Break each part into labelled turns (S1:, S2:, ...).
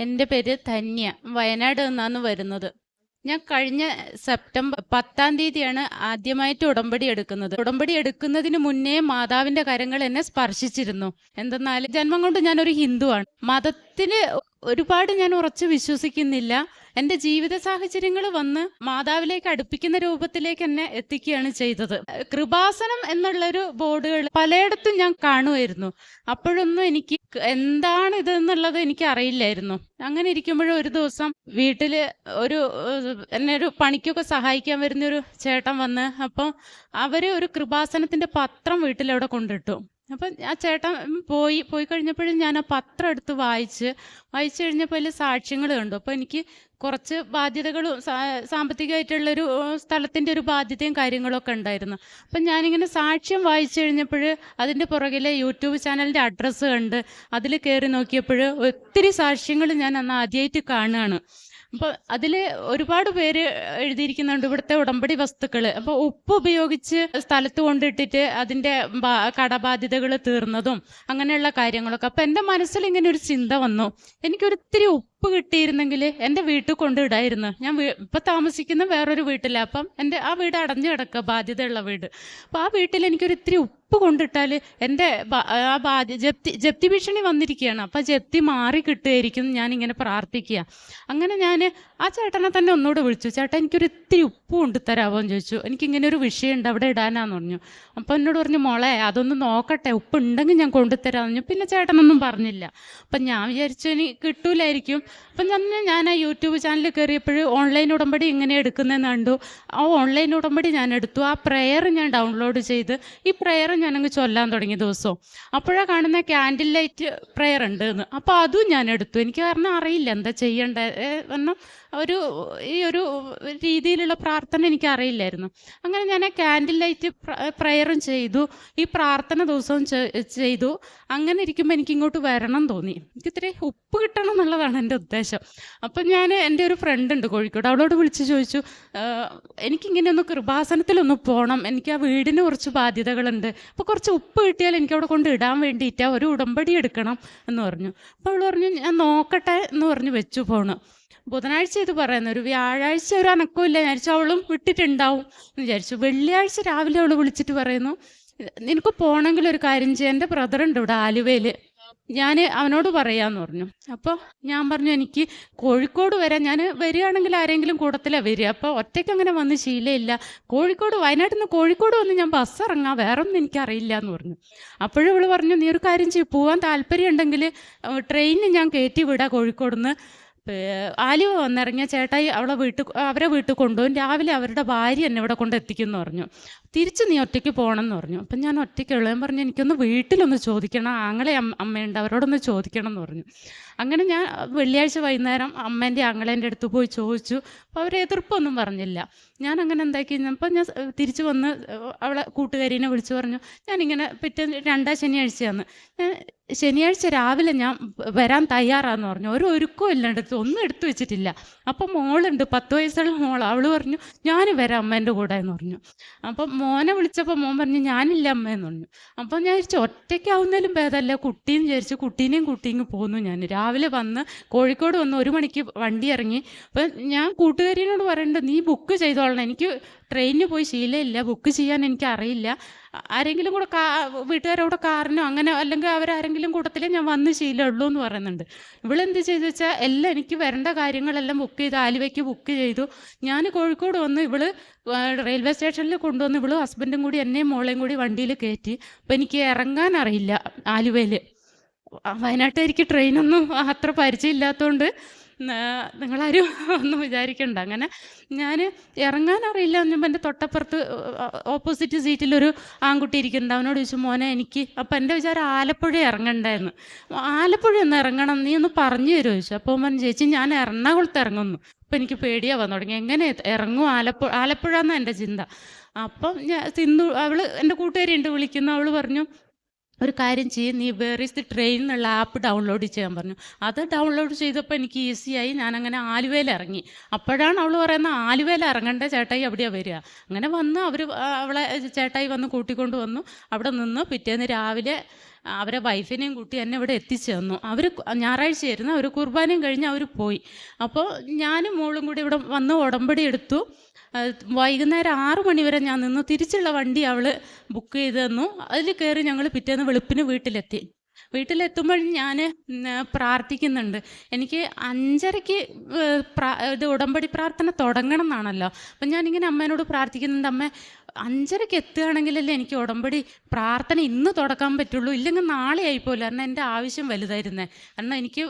S1: എന്റെ പേര് ധന്യ വയനാട് നിന്നാണ് വരുന്നത്. ഞാൻ കഴിഞ്ഞ സെപ്റ്റംബർ പത്താം തീയതിയാണ് ആദ്യമായിട്ട് ഉടമ്പടി എടുക്കുന്നത്. ഉടമ്പടി എടുക്കുന്നതിന് മുന്നേ മാതാവിന്റെ കരങ്ങൾ എന്നെ സ്പർശിച്ചിരുന്നു. എന്തെന്നാൽ ജന്മം കൊണ്ട് ഞാനൊരു ഹിന്ദുവാണ്. മതത്തിൽ ഒരുപാട് ഞാൻ ഉറച്ചു വിശ്വസിക്കുന്നില്ല. എന്റെ ജീവിത സാഹചര്യങ്ങൾ വന്ന് മാതാവിലേക്ക് അടുപ്പിക്കുന്ന രൂപത്തിലേക്ക് എന്നെ എത്തിക്കുകയാണ് ചെയ്തത്. കൃപാസനം എന്നുള്ളൊരു ബോർഡുകൾ പലയിടത്തും ഞാൻ കാണുമായിരുന്നു അപ്പോഴൊന്നും എനിക്ക് എന്താണ് ഇത് എന്നുള്ളത് എനിക്ക് അറിയില്ലായിരുന്നു. അങ്ങനെ ഇരിക്കുമ്പോഴും ഒരു ദിവസം വീട്ടിൽ ഒരു എന്നെ ഒരു പണിക്കൊക്കെ സഹായിക്കാൻ വരുന്ന ഒരു ചേട്ടൻ വന്ന് അപ്പം അവർ ഒരു കൃപാസനത്തിന്റെ പത്രം വീട്ടിലവിടെ കൊണ്ടിട്ടു. അപ്പം ആ ചേട്ടൻ പോയി പോയി കഴിഞ്ഞപ്പോഴും ഞാൻ ആ പത്രം എടുത്ത് വായിച്ച് വായിച്ചു കഴിഞ്ഞപ്പോൾ അതിൽ സാക്ഷ്യങ്ങൾ കണ്ടു. അപ്പോൾ എനിക്ക് കുറച്ച് ബാധ്യതകളും സാമ്പത്തികമായിട്ടുള്ളൊരു സ്ഥലത്തിന്റെ ഒരു ബാധ്യതയും കാര്യങ്ങളൊക്കെ ഉണ്ടായിരുന്നു. അപ്പം ഞാനിങ്ങനെ സാക്ഷ്യം വായിച്ചു കഴിഞ്ഞപ്പോൾ അതിന്റെ പുറകിലെ യൂട്യൂബ് ചാനലിന്റെ അഡ്രസ്സ് കണ്ട് അതിൽ കയറി നോക്കിയപ്പോൾ ഒത്തിരി സാക്ഷ്യങ്ങൾ ഞാൻ അന്ന് ആദ്യമായിട്ട് കാണുകയാണ്. അപ്പോൾ അതിൽ ഒരുപാട് പേര് എഴുതിയിരിക്കുന്നുണ്ട് ഇവിടുത്തെ ഉടമ്പടി വസ്തുക്കൾ അപ്പോൾ ഉപ്പ് ഉപയോഗിച്ച് സ്ഥലത്ത് കൊണ്ടിട്ടിട്ട് അതിന്റെ കടബാധ്യതകൾ തീർന്നതും അങ്ങനെയുള്ള കാര്യങ്ങളൊക്കെ. അപ്പോൾ എന്റെ മനസ്സിൽ ഇങ്ങനെ ഒരു ചിന്ത വന്നു. എനിക്കൊരിത്തിരി ഉപ്പ് കിട്ടിയിരുന്നെങ്കിൽ എന്റെ വീട്ടിൽ കൊണ്ടിടായിരുന്നു ഞാൻ ഇപ്പം താമസിക്കുന്ന വേറൊരു വീട്ടിലാണ് അപ്പം എന്റെ ആ വീട് അടഞ്ഞു കിടക്കുക ബാധ്യതയുള്ള വീട്. അപ്പോൾ ആ വീട്ടിൽ എനിക്കൊരു ഇത്തിരി ഉപ്പ് കൊണ്ടിട്ടാൽ എന്റെ ആ ബാധ്യ ജപ്തി ജപ്തി ഭീഷണി വന്നിരിക്കുകയാണ്. അപ്പം ജപ്തി മാറി കിട്ടുമായിരിക്കും ഞാനിങ്ങനെ പ്രാർത്ഥിക്കുക. അങ്ങനെ ഞാൻ ആ ചേട്ടനെ തന്നെ ഒന്നുകൂടെ വിളിച്ചു. ചേട്ടാ എനിക്കൊരു ഇത്തിരി ഉപ്പ് കൊണ്ടുതരാമോ എന്ന് ചോദിച്ചു. എനിക്കിങ്ങനെ ഒരു വിഷയമുണ്ട് അവിടെ ഇടാനാന്ന് പറഞ്ഞു. അപ്പോൾ എന്നോട് പറഞ്ഞു മോളെ അതൊന്ന് നോക്കട്ടെ. ഉപ്പ് ഉണ്ടെങ്കിൽ ഞാൻ കൊണ്ടുതരാമെന്ന് പറഞ്ഞു. പിന്നെ ചേട്ടനൊന്നും പറഞ്ഞില്ല. അപ്പം ഞാൻ വിചാരിച്ചു ഇനി കിട്ടൂലായിരിക്കും. അപ്പം തന്നെ ഞാൻ ആ യൂട്യൂബ് ചാനൽ കയറിയപ്പോൾ ഓൺലൈൻ ഉടമ്പടി ഇങ്ങനെ എടുക്കുന്നതെന്ന് കണ്ടു. ആ ഓൺലൈൻ ഉടമ്പടി ഞാൻ എടുത്തു. ആ പ്രെയർ ഞാൻ ഡൗൺലോഡ് ചെയ്ത് ഈ പ്രെയർ ഞാനങ്ങ് ചൊല്ലാൻ തുടങ്ങിയ ദിവസവും. അപ്പോഴാണ് കാണുന്ന ക്യാൻഡിൽ ലൈറ്റ് പ്രെയർ ഉണ്ട് എന്ന് അപ്പോൾ അതും ഞാൻ എടുത്തു. എനിക്ക് കാരണം അറിയില്ല എന്താ ചെയ്യേണ്ട. കാരണം ഒരു ഈ ഒരു രീതിയിലുള്ള പ്രാർത്ഥന എനിക്ക് അറിയില്ലായിരുന്നു. അങ്ങനെ ഞാൻ ആ ക്യാൻഡിൽ ലൈറ്റ് പ്രെയറും ചെയ്തു. ഈ പ്രാർത്ഥന ദിവസവും ചെയ്തു. അങ്ങനെ ഇരിക്കുമ്പോൾ എനിക്ക് ഇങ്ങോട്ട് വരണം തോന്നി. എനിക്ക് ഉപ്പ് കിട്ടണം എന്നുള്ളതാണ് എന്റെ ഉദ്ദേശം. അപ്പം ഞാൻ എന്റെ ഒരു ഫ്രണ്ട് ഉണ്ട് കോഴിക്കോട്. അവളോട് വിളിച്ച് ചോദിച്ചു "ആഹ്, എനിക്കിങ്ങനെ ഒന്ന് കൃപാസനത്തിലൊന്ന് പോകണം എനിക്ക് ആ വീടിന് കുറച്ച് ബാധ്യതകളുണ്ട്. അപ്പോൾ കുറച്ച് ഉപ്പ് കിട്ടിയാൽ എനിക്ക് അവിടെ കൊണ്ട് ഇടാൻ വേണ്ടിയിട്ട് ഒരു ഉടമ്പടി എടുക്കണം എന്ന് പറഞ്ഞു. അപ്പോൾ അവൾ പറഞ്ഞു ഞാൻ നോക്കട്ടെ എന്ന് പറഞ്ഞു വെച്ചു ഫോണ് ബുധനാഴ്ച ഇത് പറയുന്നു. ഒരു വ്യാഴാഴ്ച ഒരു അനക്കമില്ല വിചാരിച്ചു അവളും വിട്ടിട്ടുണ്ടാവും എന്ന് വിചാരിച്ചു. വെള്ളിയാഴ്ച രാവിലെ അവൾ വിളിച്ചിട്ട് പറയുന്നു നിനക്ക് പോകണമെങ്കിൽ ഒരു കാര്യം ചെയ്യാം. എന്റെ ബ്രദറുണ്ട് ഇവിടെ ആലുവയിൽ ഞാൻ അവനോട് പറയാന്ന് പറഞ്ഞു. അപ്പോൾ ഞാൻ പറഞ്ഞു എനിക്ക് കോഴിക്കോട് വരാൻ ഞാൻ വരികയാണെങ്കിൽ ആരെങ്കിലും കൂട്ടത്തിലാണ് വരിക. അപ്പോൾ ഒറ്റയ്ക്ക് അങ്ങനെ വന്ന് ശീലമില്ല കോഴിക്കോട് വയനാട്ടിൽ നിന്ന് കോഴിക്കോട് വന്ന് ഞാൻ ബസ് ഇറങ്ങാം. വേറൊന്നും എനിക്കറിയില്ല എന്ന് പറഞ്ഞു. അപ്പോഴും ഇവൾ പറഞ്ഞു നീ ഒരു കാര്യം ചെയ്യും. പോകാൻ താല്പര്യം ഉണ്ടെങ്കിൽ ട്രെയിനിന് ഞാൻ കയറ്റി വിടാം കോഴിക്കോട് നിന്ന് ആലുവ വന്നിറങ്ങിയ ചേട്ടായി അവളെ വീട്ടിൽ അവരെ വീട്ടിൽ കൊണ്ടുപോകും രാവിലെ അവരുടെ ഭാര്യ എന്നെ ഇവിടെ കൊണ്ട് എത്തിക്കുമെന്ന് പറഞ്ഞു. തിരിച്ച് നീ ഒറ്റയ്ക്ക് പോകണം എന്ന് പറഞ്ഞു. അപ്പം ഞാൻ ഒറ്റയ്ക്ക് ഉള്ളതെന്ന് പറഞ്ഞ് എനിക്കൊന്ന് വീട്ടിലൊന്ന് ചോദിക്കണം. ആങ്ങളെ അമ്മ- അമ്മയുണ്ട് അവരോടൊന്ന് ചോദിക്കണം എന്ന് പറഞ്ഞു. അങ്ങനെ ഞാൻ വെള്ളിയാഴ്ച വൈകുന്നേരം അമ്മേന്റെ ആങ്ങളേന്റെ അടുത്ത് പോയി ചോദിച്ചു. അപ്പോൾ അവർ എതിർപ്പൊന്നും പറഞ്ഞില്ല. ഞാൻ അങ്ങനെ എന്താക്കി? അപ്പം ഞാൻ തിരിച്ചു വന്ന് അവളെ കൂട്ടുകാരീനെ വിളിച്ചു പറഞ്ഞു. ഞാനിങ്ങനെ പിറ്റേ രണ്ടാം ശനിയാഴ്ചയാണ്. ഞാൻ ശനിയാഴ്ച രാവിലെ ഞാൻ വരാൻ തയ്യാറാന്ന് പറഞ്ഞു. ഒരു ഒരുക്കവും എടുത്ത് ഒന്നും എടുത്തു വെച്ചിട്ടില്ല. അപ്പം മോളുണ്ട് പത്ത് വയസ്സുള്ള മോൾ അവൾ പറഞ്ഞു ഞാൻ വരാം അമ്മേന്റെ കൂടെ എന്ന് പറഞ്ഞു. അപ്പം മോനെ വിളിച്ചപ്പോൾ മോൻ പറഞ്ഞു ഞാനില്ല അമ്മ എന്ന് പറഞ്ഞു. അപ്പം ഞാൻ വിചാരിച്ചു ഒറ്റയ്ക്കാവുന്നതിലും ഭേദമല്ല. കുട്ടീന്ന് വിചാരിച്ചു കുട്ടീനെയും കുട്ടിയും പോന്നു ഞാൻ. രാവിലെ വന്ന് കോഴിക്കോട് വന്ന് ഒരു മണിക്ക് വണ്ടി ഇറങ്ങി. അപ്പം ഞാൻ കൂട്ടുകാരിനോട് പറയുന്നുണ്ട് നീ ബുക്ക് ചെയ്തോളണം. എനിക്ക് ട്രെയിനിന് പോയി ശീലമില്ല ബുക്ക് ചെയ്യാൻ എനിക്ക് അറിയില്ല ആരെങ്കിലും കൂടെ കാ വീട്ടുകാരോട് കാറിനോ അങ്ങനെ അല്ലെങ്കിൽ അവരാരെങ്കിലും കൂട്ടത്തിലേ ഞാൻ വന്ന് ശീലമുള്ളൂ എന്ന് പറയുന്നുണ്ട്. ഇവളെന്ത് ചെയ്തു വെച്ചാൽ എല്ലാം എനിക്ക് വരേണ്ട കാര്യങ്ങളെല്ലാം ബുക്ക് ചെയ്ത് ആലുവയ്ക്ക് ബുക്ക് ചെയ്തു. ഞാൻ കോഴിക്കോട് വന്ന് ഇവൾ റെയിൽവേ സ്റ്റേഷനിൽ കൊണ്ടുവന്ന് ഇവൾ ഹസ്ബൻഡും കൂടി എന്നെയും മോളെയും കൂടി വണ്ടിയിൽ കയറ്റി. അപ്പം എനിക്ക് ഇറങ്ങാൻ അറിയില്ല ആലുവയിൽ വയനാട്ടുകാർക്ക് ട്രെയിനൊന്നും അത്ര പരിചയമില്ലാത്തതുകൊണ്ട് നിങ്ങളാരും ഒന്നും വിചാരിക്കണ്ട. അങ്ങനെ ഞാൻ ഇറങ്ങാൻ അറിയില്ല. എന്ന് എന്റെ തൊട്ടപ്പുറത്ത് ഓപ്പോസിറ്റ് സീറ്റിലൊരു ആൺകുട്ടി ഇരിക്കുന്നുണ്ട്. അവനോട് ചോദിച്ചു മോനെ എനിക്ക് അപ്പം എന്റെ വിചാരം ആലപ്പുഴ ഇറങ്ങണ്ടായിരുന്നു. ആലപ്പുഴ ഒന്ന് ഇറങ്ങണം നീ ഒന്ന് പറഞ്ഞു തരുമോ? ചോദിച്ചു. അപ്പോൾ മോൻ ചേച്ചി ഞാൻ എറണാകുളത്ത് ഇറങ്ങുന്നു. അപ്പം എനിക്ക് പേടിയാ വന്നു തുടങ്ങി എങ്ങനെ ഇറങ്ങും? ആലപ്പുഴ ആലപ്പുഴ എന്നാണ് എന്റെ ചിന്ത. അപ്പം ഞാൻ സിന്ധു അവൾ എന്റെ കൂട്ടുകാരി ഉണ്ട് വിളിക്കുന്നു. അവൾ പറഞ്ഞു ഒരു കാര്യം ചെയ്യും നീ വേർ ദി ട്രെയിൻ എന്നുള്ള ആപ്പ് ഡൗൺലോഡ് ചെയ്യാൻ പറഞ്ഞു. അത് ഡൗൺലോഡ് ചെയ്തപ്പോൾ എനിക്ക് ഈസിയായി ഞാനങ്ങനെ ആലുവയിൽ ഇറങ്ങി. അപ്പോഴാണ് അവൾ പറയുന്നത് ആലുവയിൽ ഇറങ്ങേണ്ട ചേട്ടായി അവിടെയാണ് വരിക. അങ്ങനെ വന്ന് അവർ അവളെ ചേട്ടായി വന്ന് കൂട്ടിക്കൊണ്ട് വന്നു. അവിടെ നിന്ന് പിറ്റേന്ന് രാവിലെ അവരെ വൈഫിനെയും കൂട്ടി എന്നെ ഇവിടെ എത്തിച്ചു തന്നു. അവർ ഞായറാഴ്ചയായിരുന്നു. അവർ കുർബാനയും കഴിഞ്ഞ് അവർ പോയി. അപ്പോൾ ഞാനും മോളും കൂടി ഇവിടെ വന്ന് ഉടമ്പടി എടുത്തു. വൈകുന്നേരം ആറു മണി വരെ ഞാൻ നിന്നു. തിരിച്ചുള്ള വണ്ടി അവൾ ബുക്ക് ചെയ്ത് തന്നു. അതിൽ കയറി ഞങ്ങൾ പിറ്റേന്ന് വെളുപ്പിന് വീട്ടിലെത്തി. വീട്ടിലെത്തുമ്പോൾ ഞാൻ പ്രാർത്ഥിക്കുന്നുണ്ട്. എനിക്ക് അഞ്ചരയ്ക്ക് ഇത് ഉടമ്പടി പ്രാർത്ഥന തുടങ്ങണം എന്നാണല്ലോ. അപ്പം ഞാനിങ്ങനെ അമ്മേനോട് പ്രാർത്ഥിക്കുന്നുണ്ട്. അമ്മ അഞ്ചരയ്ക്ക് എത്തുകയാണെങ്കിലല്ലേ എനിക്ക് ഉടമ്പടി പ്രാർത്ഥന ഇന്ന് തുടക്കാൻ പറ്റുള്ളൂ. ഇല്ലെങ്കിൽ നാളെ ആയിപ്പോലും കാരണം എന്റെ ആവശ്യം വലുതായിരുന്നേ. കാരണം എനിക്ക്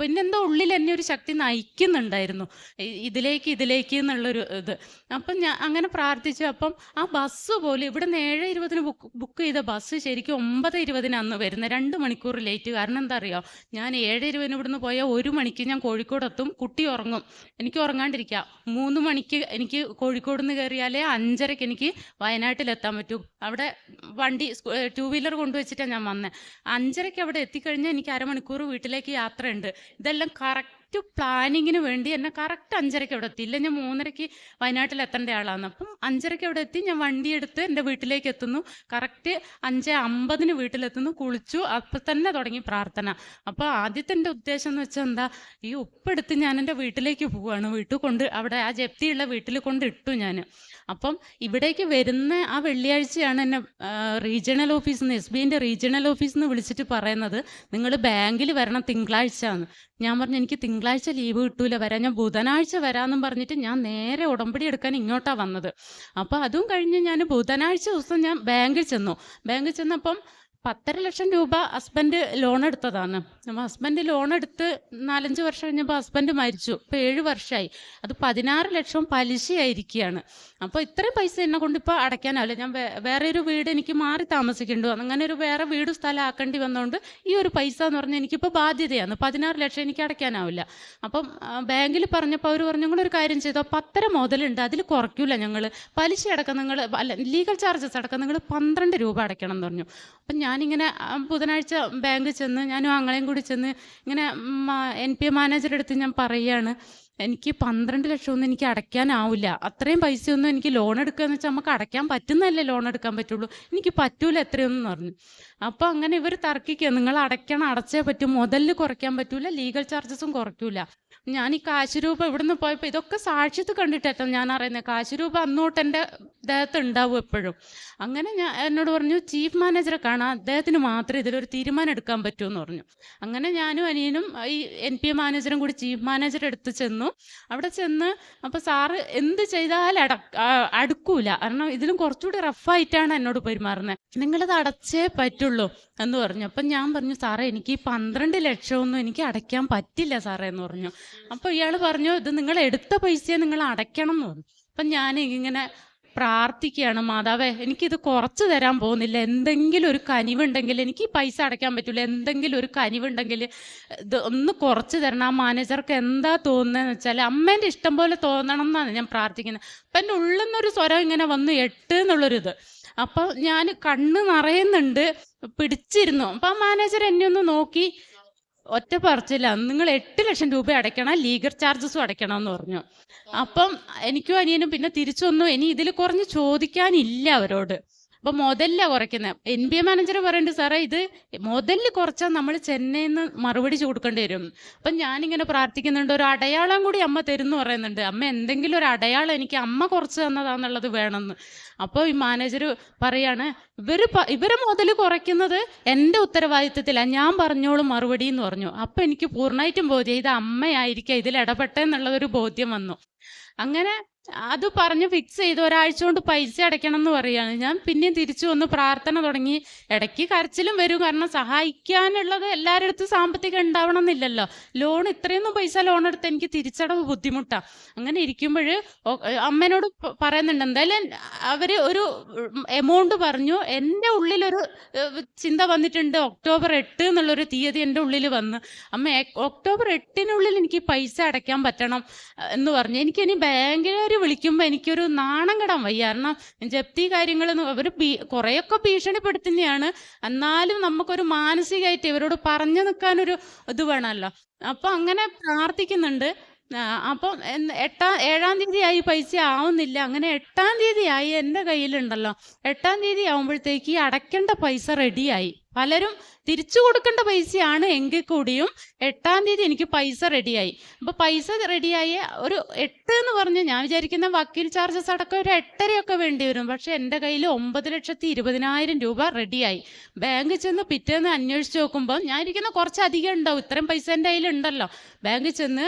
S1: പിന്നെ പിന്നെന്തോ ഉള്ളിൽ എന്നെ ഒരു ശക്തി നയിക്കുന്നുണ്ടായിരുന്നു. ഇതിലേക്ക് ഇതിലേക്ക് എന്നുള്ളൊരു ഇത്. അപ്പം ഞാൻ അങ്ങനെ പ്രാർത്ഥിച്ചു. അപ്പം ആ ബസ് പോലും ഇവിടെ നിന്ന് ഏഴ് ഇരുപതിന് ബുക്ക് ബുക്ക് ചെയ്ത ബസ് ശരിക്കും ഒമ്പത് ഇരുപതിന് അന്ന് വരുന്നത്. രണ്ട് മണിക്കൂർ ലേറ്റ്. കാരണം എന്താ അറിയോ ഞാൻ ഏഴ് ഇരുപതിന് ഇവിടുന്ന് പോയാൽ ഒരു മണിക്ക് ഞാൻ കോഴിക്കോട് എത്തും കുട്ടി ഉറങ്ങും. എനിക്ക് ഉറങ്ങാണ്ടിരിക്കുക. മൂന്ന് മണിക്ക് എനിക്ക് കോഴിക്കോട് നിന്ന് കയറിയാലേ അഞ്ചരയ്ക്ക് എനിക്ക് വയനാട്ടിലെത്താൻ പറ്റൂ. അവിടെ വണ്ടി ടൂ വീലർ കൊണ്ടുവച്ചിട്ടാണ് ഞാൻ വന്നത് അഞ്ചരയ്ക്ക് അവിടെ എത്തിക്കഴിഞ്ഞാൽ എനിക്ക് അരമണിക്കൂർ വീട്ടിലേക്ക് യാത്രയുണ്ട്. ഇതെല്ലാം കറക്റ്റ് പ്ലാനിങ്ങിന് വേണ്ടി എന്നെ കറക്റ്റ് അഞ്ചരയ്ക്ക് അവിടെ എത്തി. ഇല്ല ഞാൻ മൂന്നരയ്ക്ക് വയനാട്ടിൽ എത്തേണ്ട ആളാണ് അപ്പം അഞ്ചരയ്ക്ക് അവിടെ എത്തി. ഞാൻ വണ്ടി എടുത്ത് എന്റെ വീട്ടിലേക്ക് എത്തുന്നു. കറക്റ്റ് അഞ്ച് അമ്പതിന് വീട്ടിലെത്തുന്നു. കുളിച്ചു. അപ്പം തന്നെ തുടങ്ങി പ്രാർത്ഥന. അപ്പോൾ ആദ്യത്തെ എന്റെ ഉദ്ദേശം എന്ന് വെച്ചാൽ എന്താ? ഈ ഉപ്പെടുത്ത് ഞാൻ എന്റെ വീട്ടിലേക്ക് പോവുകയാണ് വീട്ടിൽ കൊണ്ട് അവിടെ ആ ജപ്തിയുള്ള വീട്ടിൽ കൊണ്ട് ഇട്ടു ഞാൻ. അപ്പം ഇവിടേക്ക് വരുന്ന ആ വെള്ളിയാഴ്ചയാണ് എന്നെ റീജിയണൽ ഓഫീസിൽ നിന്ന് എസ് ബിന്റെ റീജിയണൽ ഓഫീസിൽ നിന്ന് വിളിച്ചിട്ട് പറയുന്നത്. നിങ്ങൾ ബാങ്കിൽ വരണം തിങ്കളാഴ്ച എന്ന്. ഞാൻ പറഞ്ഞു എനിക്ക് തിങ്കളാഴ്ച ലീവ് കിട്ടൂല വരാൻ ഞാൻ ബുധനാഴ്ച വരാമെന്നും പറഞ്ഞിട്ട് ഞാൻ നേരെ ഉടമ്പടി എടുക്കാൻ ഇങ്ങോട്ടാണ് വന്നത്. അപ്പോൾ അതും കഴിഞ്ഞ് ഞാൻ ബുധനാഴ്ച ദിവസം ഞാൻ ബാങ്കിൽ ചെന്നു. ബാങ്കിൽ ചെന്നപ്പം പത്തര ലക്ഷം രൂപ ഹസ്ബൻഡ് ലോൺ എടുത്തതാണ്. ഹസ്ബൻഡ് ലോൺ എടുത്ത് നാലഞ്ച് വർഷം കഴിഞ്ഞപ്പോൾ ഹസ്ബൻഡ് മരിച്ചു. ഇപ്പോൾ ഏഴ് വർഷമായി അത് പതിനാറ് ലക്ഷം പലിശയായിരിക്കുകയാണ്. അപ്പോൾ ഇത്രയും പൈസ എന്നെ കൊണ്ട് ഇപ്പോൾ അടയ്ക്കാനാവില്ല. ഞാൻ വേറെ ഒരു വീട് എനിക്ക് മാറി താമസിക്കേണ്ടി അങ്ങനെ ഒരു വേറെ വീട് സ്ഥലം ആക്കേണ്ടി വന്നതുകൊണ്ട് ഈ ഒരു പൈസ എന്ന് പറഞ്ഞാൽ എനിക്കിപ്പോൾ ബാധ്യതയാണ്. പതിനാറ് ലക്ഷം എനിക്ക് അടയ്ക്കാനാവില്ല. അപ്പം ബാങ്കിൽ പറഞ്ഞപ്പോൾ അവർ പറഞ്ഞു നിങ്ങളൊരു കാര്യം ചെയ്തോ. പത്തര മുതലുണ്ട്. അതിൽ കുറയ്ക്കില്ല ഞങ്ങൾ പലിശ അടക്കം നിങ്ങൾ അല്ല ലീഗൽ ചാർജസ് അടക്കം നിങ്ങൾ പന്ത്രണ്ട് രൂപ അടയ്ക്കണം എന്ന് പറഞ്ഞു. അപ്പം ഞാനിങ്ങനെ ബുധനാഴ്ച ബാങ്കിൽ ചെന്ന് ഞാനും ആങ്ങളെയും ചെന്ന് ഇങ്ങനെ എൻ പി എ മാനേജറെ അടുത്ത് ഞാൻ പറയുകയാണ് എനിക്ക് പന്ത്രണ്ട് ലക്ഷമൊന്നും എനിക്ക് അടയ്ക്കാനാവില്ല. അത്രയും പൈസയൊന്നും എനിക്ക് ലോൺ എടുക്കുകയെന്ന് വെച്ചാൽ നമുക്ക് അടയ്ക്കാൻ പറ്റുന്നതല്ലേ ലോൺ എടുക്കാൻ പറ്റുള്ളൂ. എനിക്ക് പറ്റൂല എത്രയൊന്നും പറഞ്ഞു. അപ്പോൾ അങ്ങനെ ഇവർ തർക്കിക്കുക. നിങ്ങൾ അടയ്ക്കണം അടച്ചേ പറ്റും. മുതലിൽ കുറയ്ക്കാൻ പറ്റൂല ലീഗൽ ചാർജസും കുറയ്ക്കൂല. ഞാൻ ഈ കാശ് രൂപ ഇവിടുന്ന് പോയപ്പോൾ ഇതൊക്കെ സാക്ഷ്യത്ത് കണ്ടിട്ടോ ഞാൻ അറിയുന്നത് കാശ് രൂപ അന്നോട്ട് എന്റെ ദേഹത്ത് ഉണ്ടാവും എപ്പോഴും. അങ്ങനെ ഞാൻ എന്നോട് പറഞ്ഞു ചീഫ് മാനേജറെ കാണാം. അദ്ദേഹത്തിന് മാത്രമേ ഇതിലൊരു തീരുമാനം എടുക്കാൻ പറ്റൂ എന്ന് പറഞ്ഞു. അങ്ങനെ ഞാനും അനിയനും ഈ എൻ പി എ മാനേജറും കൂടി ചീഫ് മാനേജറെ എടുത്ത് ചെന്നു. അവിടെ ചെന്ന് അപ്പോൾ സാറ് എന്ത് ചെയ്താലും അട അടുക്കൂല. കാരണം ഇതിലും കുറച്ചുകൂടി റഫായിട്ടാണ് എന്നോട് പെരുമാറുന്നത് നിങ്ങളത് അടച്ചേ പറ്റുള്ളൂ എന്ന് പറഞ്ഞു. അപ്പം ഞാൻ പറഞ്ഞു സാറേ എനിക്ക് ഈ പന്ത്രണ്ട് ലക്ഷമൊന്നും എനിക്ക് അടയ്ക്കാൻ പറ്റില്ല സാറേ എന്ന് പറഞ്ഞു. അപ്പോൾ ഇയാൾ പറഞ്ഞു ഇത് നിങ്ങൾ എടുത്ത പൈസയെ നിങ്ങൾ അടയ്ക്കണം എന്ന് പറഞ്ഞു. അപ്പം ഞാൻ ഇങ്ങനെ പ്രാർത്ഥിക്കുകയാണ്. മാതാവേ എനിക്കിത് കുറച്ച് തരാൻ പോകുന്നില്ല. എന്തെങ്കിലും ഒരു കനിവുണ്ടെങ്കിൽ എനിക്ക് ഈ പൈസ അടയ്ക്കാൻ പറ്റില്ല എന്തെങ്കിലും ഒരു കനിവുണ്ടെങ്കിൽ ഇത് ഒന്ന് കുറച്ച് തരണം. ആ മാനേജർക്ക് എന്താ തോന്നുന്നതെന്ന് വെച്ചാൽ അമ്മേന്റെ ഇഷ്ടം പോലെ തോന്നണം എന്നാണ് ഞാൻ പ്രാർത്ഥിക്കുന്നത്. അപ്പം എന്റെ ഉള്ളിൽ നിന്നൊരു സ്വരം ഇങ്ങനെ വന്നു എട്ട് എന്നുള്ളൊരിത്. അപ്പം ഞാൻ കണ്ണ് നിറയുന്നുണ്ട്. പിടിച്ചിരുന്നു. അപ്പം ആ മാനേജർ എന്നെ ഒന്ന് നോക്കി. ഒറ്റ പറച്ചില്ല നിങ്ങൾ എട്ട് ലക്ഷം രൂപ അടയ്ക്കണം ലീഗൽ ചാർജസും അടയ്ക്കണം എന്ന് പറഞ്ഞു. അപ്പം എനിക്കും അനിയനും പിന്നെ തിരിച്ചു തിരിച്ചൊന്നും ഇനി ഇതിൽ കുറഞ്ഞ് ചോദിക്കാനില്ല അവരോട്. അപ്പൊ മുതലില്ല കുറയ്ക്കുന്നത് എൻ ബി എ മാനേജർ പറയുന്നുണ്ട് സാറേ ഇത് മുതലിൽ കുറച്ചാൽ നമ്മൾ ചെന്നൈയിൽ നിന്ന് മറുപടി കൊടുക്കേണ്ടി വരും. അപ്പം ഞാനിങ്ങനെ പ്രാർത്ഥിക്കുന്നുണ്ട് ഒരു അടയാളം കൂടി അമ്മ തരുന്നു പറയുന്നുണ്ട്. അമ്മ എന്തെങ്കിലും ഒരു അടയാളം എനിക്ക് അമ്മ കുറച്ച് തന്നതാന്നുള്ളത് വേണമെന്ന്. അപ്പോൾ ഈ മാനേജർ പറയാണ് ഇവർ ഇവരെ മുതൽ കുറയ്ക്കുന്നത് എന്റെ ഉത്തരവാദിത്തത്തിലാണ് ഞാൻ പറഞ്ഞോളും മറുപടി എന്ന് പറഞ്ഞു. അപ്പം എനിക്ക് പൂർണമായിട്ടും ബോധ്യം ഇത് അമ്മയായിരിക്കാം ഇതിൽ ഇടപെട്ടെന്നുള്ളതൊരു ബോധ്യം വന്നു. അങ്ങനെ അത് പറഞ്ഞ് ഫിക്സ് ചെയ്ത് ഒരാഴ്ച കൊണ്ട് പൈസ അടയ്ക്കണം എന്ന് പറയാണ് ഞാൻ പിന്നെയും തിരിച്ചു വന്ന് പ്രാർത്ഥന തുടങ്ങി. ഇടയ്ക്ക് കരച്ചിലും വരും. കാരണം സഹായിക്കാനുള്ളത് എല്ലാവരുടെ അടുത്തും സാമ്പത്തികം ഉണ്ടാവണം എന്നില്ലല്ലോ ലോൺ ഇത്രയൊന്നും പൈസ ലോൺ എടുത്ത് എനിക്ക് തിരിച്ചടവ് ബുദ്ധിമുട്ടാണ് അങ്ങനെ ഇരിക്കുമ്പോൾ അമ്മേനോട് പറയുന്നുണ്ട്. എന്തായാലും അവർ ഒരു എമൗണ്ട് പറഞ്ഞു. എന്റെ ഉള്ളിലൊരു ചിന്ത വന്നിട്ടുണ്ട്. ഒക്ടോബർ എട്ട് എന്നുള്ളൊരു തീയതി എന്റെ ഉള്ളിൽ വന്ന്. അമ്മ ഒക്ടോബർ എട്ടിനുള്ളിൽ എനിക്ക് പൈസ അടയ്ക്കാൻ പറ്റണം എന്ന് പറഞ്ഞു. എനിക്കിനി ബാങ്കുകാർ വിളിക്കുമ്പോൾ എനിക്കൊരു നാണം കെടാൻ വയ്യ. കാരണം ജപ്തി കാര്യങ്ങൾ അവർ ഭീ കുറേയൊക്കെ ഭീഷണിപ്പെടുത്തുന്നതാണ് എന്നാലും നമുക്കൊരു മാനസികമായിട്ട് ഇവരോട് പറഞ്ഞു നിൽക്കാനൊരു ഇത് വേണമല്ലോ അപ്പോൾ അങ്ങനെ പ്രാർത്ഥിക്കുന്നുണ്ട്. അപ്പം എന്ന് എട്ടാം ഏഴാം തീയതി ആയി പൈസ ആവുന്നില്ല. അങ്ങനെ എട്ടാം തീയതി ആയി എന്റെ കയ്യിലുണ്ടല്ലോ. എട്ടാം തീയതി ആവുമ്പോഴത്തേക്ക് അടയ്ക്കേണ്ട പൈസ റെഡിയായി പലരും തിരിച്ചു കൊടുക്കേണ്ട പൈസയാണ് എങ്കിൽ കൂടിയും എട്ടാം തീയതി എനിക്ക് പൈസ റെഡിയായി. അപ്പോൾ പൈസ റെഡിയായി ഒരു എട്ട് എന്ന് പറഞ്ഞ് ഞാൻ വിചാരിക്കുന്ന വക്കീൽ ചാർജസ് അടക്കം ഒരു എട്ടരയൊക്കെ വേണ്ടി വരും. പക്ഷെ എന്റെ കയ്യിൽ ഒമ്പത് ലക്ഷത്തി ഇരുപതിനായിരം രൂപ റെഡിയായി. ബാങ്കിൽ ചെന്ന് പിറ്റേന്ന് അന്വേഷിച്ച് നോക്കുമ്പോൾ ഞാൻ ഇരിക്കുന്ന കുറച്ച് അധികം ഉണ്ടാവും. ഇത്രയും പൈസ എന്റെ കയ്യിലുണ്ടല്ലോ ബാങ്കിൽ ചെന്ന്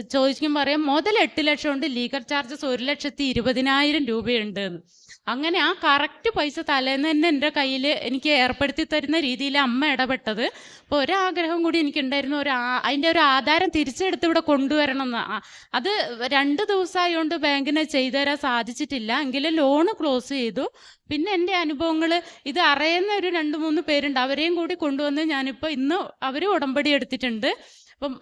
S1: ചോദിക്കുമ്പോൾ പറയാം മുതൽ എട്ട് ലക്ഷം ഉണ്ട് ലീഗൽ ചാർജസ് ഒരു ലക്ഷത്തി ഇരുപതിനായിരം രൂപയുണ്ട് എന്ന്. അങ്ങനെ ആ കറക്റ്റ് പൈസ തലേന്ന് തന്നെ എന്റെ കയ്യിൽ എനിക്ക് ഏർപ്പെടുത്തി തരുന്ന രീതിയിൽ അമ്മ ഇടപെട്ടത്. അപ്പോൾ ഒരാഗ്രഹം കൂടി എനിക്കുണ്ടായിരുന്നു. ഒരു അതിന്റെ ഒരു ആധാരം തിരിച്ചെടുത്ത് ഇവിടെ കൊണ്ടുവരണം എന്ന്. അത് രണ്ട് ദിവസമായതുകൊണ്ട് ബാങ്കിനെ ചെയ്തു തരാൻ സാധിച്ചിട്ടില്ല. എങ്കിലും ലോണ് ക്ലോസ് ചെയ്തു. പിന്നെ എന്റെ അനുഭവങ്ങൾ ഇത് അറിയുന്ന ഒരു രണ്ട് മൂന്ന് പേരുണ്ട്. അവരെയും കൂടി കൊണ്ടുവന്ന് ഞാനിപ്പോൾ ഇന്ന് അവർ ഉടമ്പടി എടുത്തിട്ടുണ്ട്. അപ്പം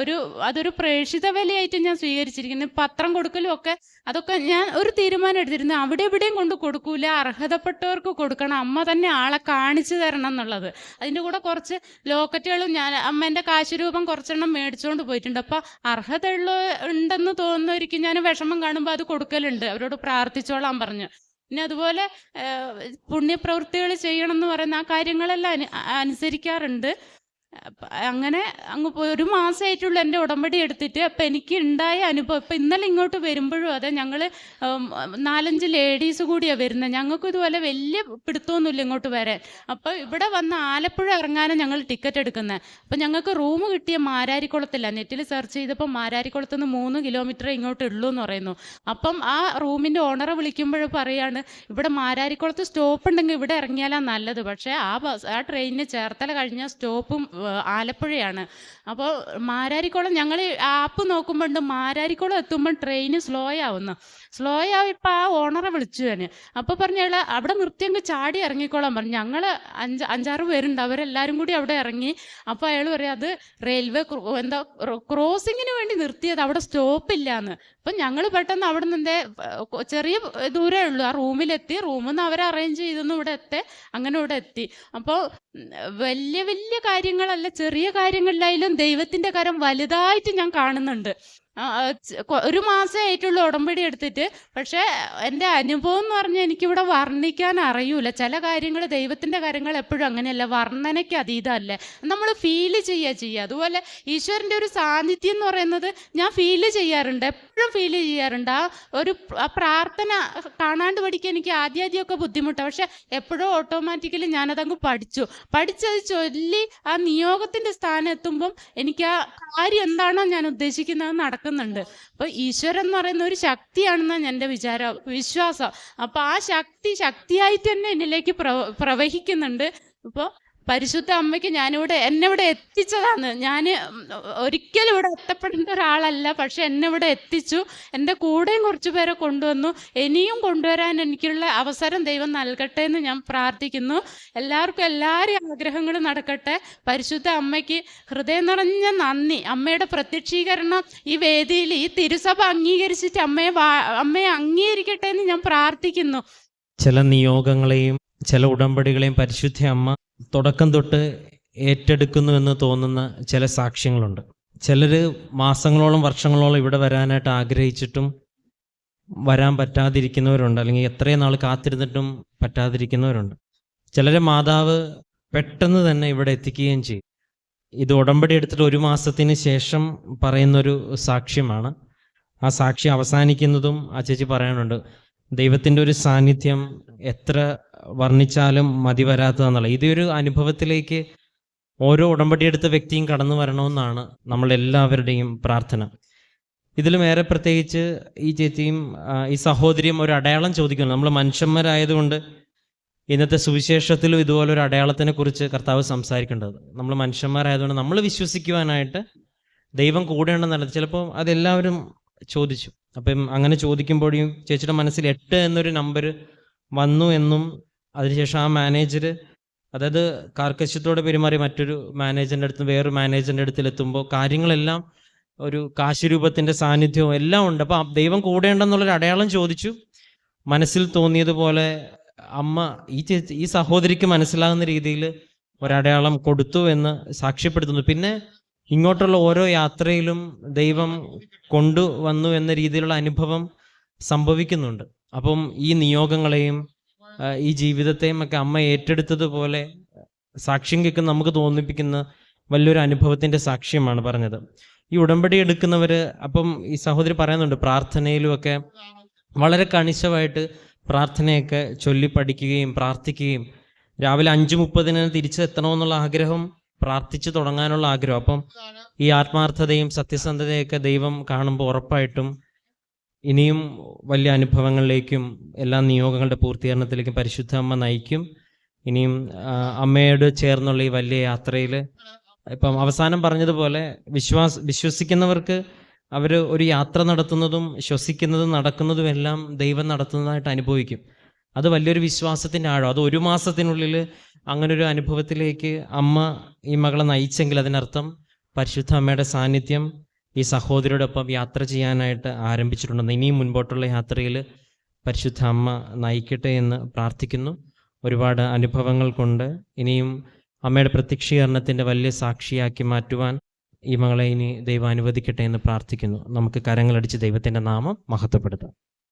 S1: ഒരു അതൊരു പ്രേക്ഷിത വിലയായിട്ട് ഞാൻ സ്വീകരിച്ചിരിക്കുന്നത് പത്രം കൊടുക്കലും ഒക്കെ അതൊക്കെ ഞാൻ ഒരു തീരുമാനം എടുത്തിരുന്നു. അവിടെ എവിടെയും കൊണ്ട് കൊടുക്കൂല. അർഹതപ്പെട്ടവർക്ക് കൊടുക്കണം. അമ്മ തന്നെ ആളെ കാണിച്ചു തരണം എന്നുള്ളത്. അതിന്റെ കൂടെ കുറച്ച് ലോക്കറ്റുകളും ഞാൻ അമ്മേന്റെ കാശ് രൂപം കുറച്ചെണ്ണം മേടിച്ചുകൊണ്ട് പോയിട്ടുണ്ട്. അപ്പോൾ അർഹതയുള്ള ഉണ്ടെന്ന് തോന്നുന്നവർക്ക് ഞാൻ വിഷമം കാണുമ്പോൾ അത് കൊടുക്കലുണ്ട്. അവരോട് പ്രാർത്ഥിച്ചോളാം പറഞ്ഞു. പിന്നെ അതുപോലെ പുണ്യപ്രവൃത്തികൾ ചെയ്യണം എന്ന് പറയുന്ന ആ കാര്യങ്ങളെല്ലാം അനു അനുസരിക്കാറുണ്ട്. അങ്ങനെ അങ്ങ് പോയി. ഒരു മാസമായിട്ടുള്ളൂ എന്റെ ഉടമ്പടി എടുത്തിട്ട്. അപ്പം എനിക്ക് ഉണ്ടായ അനുഭവം ഇപ്പം ഇന്നലെ ഇങ്ങോട്ട് വരുമ്പോഴും അതെ ഞങ്ങൾ നാലഞ്ച് ലേഡീസ് കൂടിയാണ് വരുന്നത്. ഞങ്ങൾക്ക് ഇതുപോലെ വലിയ പിടുത്തമൊന്നുമില്ല ഇങ്ങോട്ട് വരാൻ. അപ്പോൾ ഇവിടെ വന്ന് ആലപ്പുഴ ഇറങ്ങാനും ഞങ്ങൾ ടിക്കറ്റ് എടുക്കുന്നത് അപ്പം ഞങ്ങൾക്ക് റൂം കിട്ടിയ മാരാരിക്കുളത്തില്ല നെറ്റിൽ സെർച്ച് ചെയ്തപ്പോൾ മാരാരിക്കുളത്ത് നിന്ന് മൂന്ന് കിലോമീറ്റർ ഇങ്ങോട്ട് ഉള്ളൂ എന്ന് പറയുന്നു. അപ്പം ആ റൂമിന്റെ ഓണറെ വിളിക്കുമ്പോൾ പറയാണ് ഇവിടെ മാരാരിക്കുളത്ത് സ്റ്റോപ്പ് ഉണ്ടെങ്കിൽ ഇവിടെ ഇറങ്ങിയാലാണ് നല്ലത്. പക്ഷേ ആ ബസ് ആ ട്രെയിനിന് ചേർത്തല കഴിഞ്ഞ സ്റ്റോപ്പും ആലപ്പുഴയാണ്. അപ്പോൾ മാരാരിക്കുളം ഞങ്ങൾ ആപ്പ് നോക്കുമ്പോൾ മാരാരിക്കുളം എത്തുമ്പോൾ ട്രെയിന് സ്ലോ ആവുന്നു. സ്ലോ ആയപ്പോൾ ആ ഓണറെ വിളിച്ചു ഞാൻ അപ്പോൾ പറഞ്ഞു അവിടെ നിർത്തി അങ്ങ് ചാടി ഇറങ്ങിക്കോളാൻ പറഞ്ഞു. ഞങ്ങൾ അഞ്ച് അഞ്ചാറ് പേരുണ്ട്. അവരെല്ലാവരും കൂടി അവിടെ ഇറങ്ങി. അപ്പോൾ അയാൾ പറയാം അത് റെയിൽവേ എന്താ ക്രോസിങ്ങിന് വേണ്ടി നിർത്തിയത്. അവിടെ സ്റ്റോപ്പ് ഇല്ലാന്ന് അപ്പം ഞങ്ങൾ പെട്ടെന്ന് അവിടെ നിന്ന് ചെറിയ ദൂരമേ ഉള്ളൂ. ആ റൂമിലെത്തി. റൂമിൽ നിന്ന് അവർ അറേഞ്ച് ചെയ്തൊന്നും ഇവിടെ എത്തി. അങ്ങനെ ഇവിടെ എത്തി. അപ്പോൾ വലിയ വലിയ കാര്യങ്ങളല്ല ചെറിയ കാര്യങ്ങളിലായാലും ദൈവത്തിന്റെ കരം വലുതായിട്ട് ഞാൻ കാണുന്നുണ്ട്. ഒരു മാസം ആയിട്ടുള്ള ഉടമ്പടി എടുത്തിട്ട് പക്ഷേ എന്റെ അനുഭവം എന്ന് പറഞ്ഞാൽ എനിക്കിവിടെ വർണിക്കാൻ അറിയൂല. ചില കാര്യങ്ങൾ ദൈവത്തിന്റെ കാര്യങ്ങൾ എപ്പോഴും അങ്ങനെയല്ല. വർണനയ്ക്ക് അതീതമല്ലേ. നമ്മൾ ഫീൽ ചെയ്യുക ചെയ്യുക. അതുപോലെ ഈശ്വരന്റെ ഒരു സാന്നിധ്യം എന്ന് പറയുന്നത് ഞാൻ ഫീൽ ചെയ്യാറുണ്ട്. എപ്പോഴും ഫീൽ ചെയ്യാറുണ്ട്. ആ ഒരു പ്രാർത്ഥന കാണാണ്ട് പഠിക്കാൻ എനിക്ക് ആദ്യാദ്യമൊക്കെ ബുദ്ധിമുട്ടാണ് പക്ഷെ എപ്പോഴും ഓട്ടോമാറ്റിക്കലി ഞാനതങ്ങ് പഠിച്ചു. പഠിച്ചത് ചൊല്ലി ആ നിയോഗത്തിന്റെ സ്ഥാനം എത്തുമ്പം എനിക്ക് ആ കാര്യം എന്താണോ ഞാൻ ഉദ്ദേശിക്കുന്നത് നടക്കുന്നുണ്ട് അപ്പോൾ ഈശ്വരൻ എന്ന് പറയുന്ന ഒരു ശക്തിയാണെന്നാണ് എന്റെ വിചാരം വിശ്വാസം. അപ്പോൾ ആ ശക്തി ശക്തിയായിട്ട് തന്നെ എന്നിലേക്ക് പ്രവ പ്രവഹിക്കുന്നുണ്ട്. അപ്പോൾ പരിശുദ്ധ അമ്മയ്ക്ക് ഞാനിവിടെ എന്നെ ഇവിടെ എത്തിച്ചതാണ്. ഞാൻ ഒരിക്കലും ഇവിടെ എത്തപ്പെടേണ്ട ഒരാളല്ല പക്ഷെ എന്നെ ഇവിടെ എത്തിച്ചു. എന്റെ കൂടെയും കുറച്ച് പേരെ കൊണ്ടുവന്നു. ഇനിയും കൊണ്ടുവരാൻ എനിക്കുള്ള അവസരം ദൈവം നൽകട്ടെ എന്ന് ഞാൻ പ്രാർത്ഥിക്കുന്നു. എല്ലാവർക്കും എല്ലാവരെയും ആഗ്രഹങ്ങൾ നടക്കട്ടെ. പരിശുദ്ധ അമ്മയ്ക്ക് ഹൃദയം നിറഞ്ഞ നന്ദി. അമ്മയുടെ പ്രത്യക്ഷീകരണം ഈ വേദിയിൽ ഈ തിരുസഭ അംഗീകരിച്ചിട്ട് അമ്മയെ അമ്മയെ അംഗീകരിക്കട്ടെ എന്ന് ഞാൻ പ്രാർത്ഥിക്കുന്നു.
S2: ചില നിയോഗങ്ങളെയും ചില ഉടമ്പടികളെയും പരിശുദ്ധ അമ്മ തുടക്കം തൊട്ട് ഏറ്റെടുക്കുന്നു എന്ന് തോന്നുന്ന ചില സാക്ഷ്യങ്ങളുണ്ട്. ചിലർ മാസങ്ങളോളം വർഷങ്ങളോളം ഇവിടെ വരാനായിട്ട് ആഗ്രഹിച്ചിട്ടും വരാൻ പറ്റാതിരിക്കുന്നവരുണ്ട്. അല്ലെങ്കിൽ എത്രയും നാൾ കാത്തിരുന്നിട്ടും പറ്റാതിരിക്കുന്നവരുണ്ട്. ചിലരെ മാതാവ് പെട്ടെന്ന് തന്നെ ഇവിടെ എത്തിക്കുകയും ചെയ്യും. ഇത് ഉടമ്പടി എടുത്തിട്ട് ഒരു മാസത്തിന് ശേഷം പറയുന്നൊരു സാക്ഷ്യമാണ്. ആ സാക്ഷി അവസാനിക്കുന്നതും ആ ചേച്ചി പറയാനുണ്ട്. ദൈവത്തിന്റെ ഒരു സാന്നിധ്യം എത്ര വർണിച്ചാലും മതി വരാത്തതെന്നുള്ള ഇതൊരു അനുഭവത്തിലേക്ക് ഓരോ ഉടമ്പടിയെടുത്ത വ്യക്തിയും കടന്നു വരണമെന്നാണ് നമ്മളെല്ലാവരുടെയും പ്രാർത്ഥന. ഇതിലും ഏറെ പ്രത്യേകിച്ച് ഈ ചേച്ചിയും ഈ സഹോദരിയും ഒരു അടയാളം ചോദിക്കുന്നു. നമ്മൾ മനുഷ്യന്മാരായതുകൊണ്ട് ഇന്നത്തെ സുവിശേഷത്തിലും ഇതുപോലെ ഒരു അടയാളത്തിനെ കുറിച്ച് കർത്താവ് സംസാരിക്കേണ്ടത്. നമ്മൾ മനുഷ്യന്മാരായതുകൊണ്ട് നമ്മൾ വിശ്വസിക്കുവാനായിട്ട് ദൈവം കൂടെയുണ്ടെന്നല്ല. ചിലപ്പോൾ അതെല്ലാവരും ചോദിച്ചു. അപ്പം അങ്ങനെ ചോദിക്കുമ്പോഴും ചേച്ചിയുടെ മനസ്സിൽ എട്ട് എന്നൊരു നമ്പർ വന്നു എന്നും അതിനുശേഷം ആ മാനേജർ അതായത് കാർക്കശ്യത്തോടെ പെരുമാറി മറ്റൊരു മാനേജറിന്റെ അടുത്ത് വേറൊരു മാനേജറിന്റെ അടുത്തിലെത്തുമ്പോൾ കാര്യങ്ങളെല്ലാം ഒരു കാശുരൂപത്തിന്റെ സാന്നിധ്യവും എല്ലാം ഉണ്ട്. അപ്പോൾ ദൈവം കൂടെയുണ്ടെന്നുള്ളൊരു അടയാളം ചോദിച്ചു. മനസ്സിൽ തോന്നിയതുപോലെ അമ്മ ഈ ചേച്ചി ഈ സഹോദരിക്ക് മനസ്സിലാകുന്ന രീതിയിൽ ഒരടയാളം കൊടുത്തു എന്ന് സാക്ഷ്യപ്പെടുത്തുന്നു. പിന്നെ ഇങ്ങോട്ടുള്ള ഓരോ യാത്രയിലും ദൈവം കൊണ്ടുവന്നു എന്ന രീതിയിലുള്ള അനുഭവം സംഭവിക്കുന്നുണ്ട്. അപ്പം ഈ നിയോഗങ്ങളെയും ഈ ജീവിതത്തെയും ഒക്കെ അമ്മ ഏറ്റെടുത്തതുപോലെ സാക്ഷ്യം കേൾക്കുന്ന നമുക്ക് തോന്നിപ്പിക്കുന്ന വലിയൊരു അനുഭവത്തിന്റെ സാക്ഷ്യമാണ് പറഞ്ഞത്. ഈ ഉടമ്പടി എടുക്കുന്നവർ അപ്പം ഈ സഹോദരി പറയുന്നുണ്ട് പ്രാർത്ഥനയിലുമൊക്കെ വളരെ കണിശമായിട്ട് പ്രാർത്ഥനയൊക്കെ ചൊല്ലി പഠിക്കുകയും പ്രാർത്ഥിക്കുകയും രാവിലെ അഞ്ച് മുപ്പതിന് തിരിച്ചെത്തണമെന്നുള്ള ആഗ്രഹം പ്രാർത്ഥിച്ചു തുടങ്ങാനുള്ള ആഗ്രഹം. അപ്പം ഈ ആത്മാർത്ഥതയും സത്യസന്ധതയൊക്കെ ദൈവം കാണുമ്പോൾ ഉറപ്പായിട്ടും ഇനിയും വലിയ അനുഭവങ്ങളിലേക്കും എല്ലാ നിയോഗങ്ങളുടെ പൂർത്തീകരണത്തിലേക്കും പരിശുദ്ധ അമ്മ നയിക്കും. ഇനിയും അമ്മയോട് ചേർന്നുള്ള ഈ വലിയ യാത്രയിൽ ഇപ്പം അവസാനം പറഞ്ഞതുപോലെ വിശ്വാസ വിശ്വസിക്കുന്നവർക്ക് അവർ ഒരു യാത്ര നടത്തുന്നതും ശ്വസിക്കുന്നതും നടക്കുന്നതും എല്ലാം ദൈവം നടത്തുന്നതായിട്ട് അനുഭവിക്കും. അത് വലിയൊരു വിശ്വാസത്തിന്റെ ആഴം. അത് ഒരു മാസത്തിനുള്ളിൽ അങ്ങനെ ഒരു അനുഭവത്തിലേക്ക് അമ്മ ഈ മകളെ നയിച്ചെങ്കിൽ അതിനർത്ഥം പരിശുദ്ധ അമ്മയുടെ സാന്നിധ്യം ഈ സഹോദരിയോടൊപ്പം യാത്ര ചെയ്യാനായിട്ട് ആരംഭിച്ചിട്ടുണ്ടെന്ന് ഇനിയും മുൻപോട്ടുള്ള യാത്രയിൽ പരിശുദ്ധ അമ്മ നയിക്കട്ടെ എന്ന് പ്രാർത്ഥിക്കുന്നു. ഒരുപാട് അനുഭവങ്ങൾ കൊണ്ട് ഇനിയും അമ്മയുടെ പ്രത്യക്ഷീകരണത്തിന്റെ വലിയ സാക്ഷിയാക്കി മാറ്റുവാൻ ഈ മകളെ ഇനി ദൈവം അനുവദിക്കട്ടെ എന്ന് പ്രാർത്ഥിക്കുന്നു. നമുക്ക് കരങ്ങളടിച്ച് ദൈവത്തിന്റെ നാമം മഹത്വപ്പെടുത്താം.